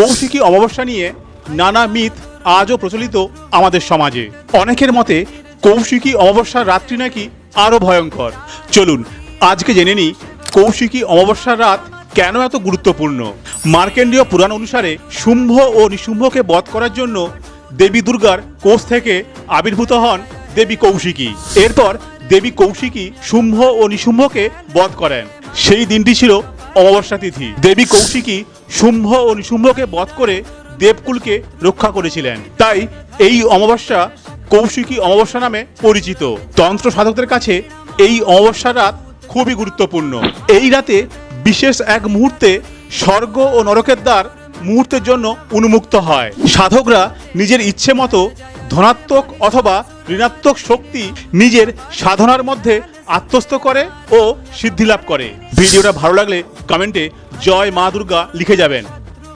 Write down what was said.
কৌশিকী অমাবস্যা নিয়ে নানা মিথ আজও প্রচলিত আমাদের সমাজে। অনেকের মতে কৌশিকী অমাবস্যার রাত্রি নাকি আরও ভয়ঙ্কর। চলুন, আজকে জেনে নিই কৌশিকী অমাবস্যার রাত কেন এত গুরুত্বপূর্ণ। মার্কেন্ডীয় পুরাণ অনুসারে শুম্ভ ও নিশুম্ভকে বধ করার জন্য দেবী দুর্গার কোষ থেকে আবির্ভূত হন দেবী কৌশিকী। এরপর দেবী কৌশিকী শুম্ভ ও নিশুম্ভকে বধ করেন। সেই দিনটি ছিল অমাবস্যা তিথি। দেবী কৌশিকী শুম্ভ ও নিশুম্ভকে বধ করে দেবকুলকে রক্ষা করেছিলেন। তাই এই অমাবস্যা কৌশিকী অমাবস্যা নামে পরিচিত। তন্ত্র সাধকদের কাছে এই অমাবস্যা রাত খুবই গুরুত্বপূর্ণ। এই রাতে বিশেষ এক মুহূর্তে স্বর্গ ও নরকের দ্বার মুহূর্তের জন্য উন্মুক্ত হয়। সাধকরা নিজের ইচ্ছে মতো ধনাত্মক অথবা ঋণাত্মক শক্তি নিজের সাধনার মধ্যে আত্মস্থ করে ও সিদ্ধি লাভ করে। ভিডিওটা ভালো লাগলে কমেন্টে জয় মা দুর্গা লিখে যাবেন।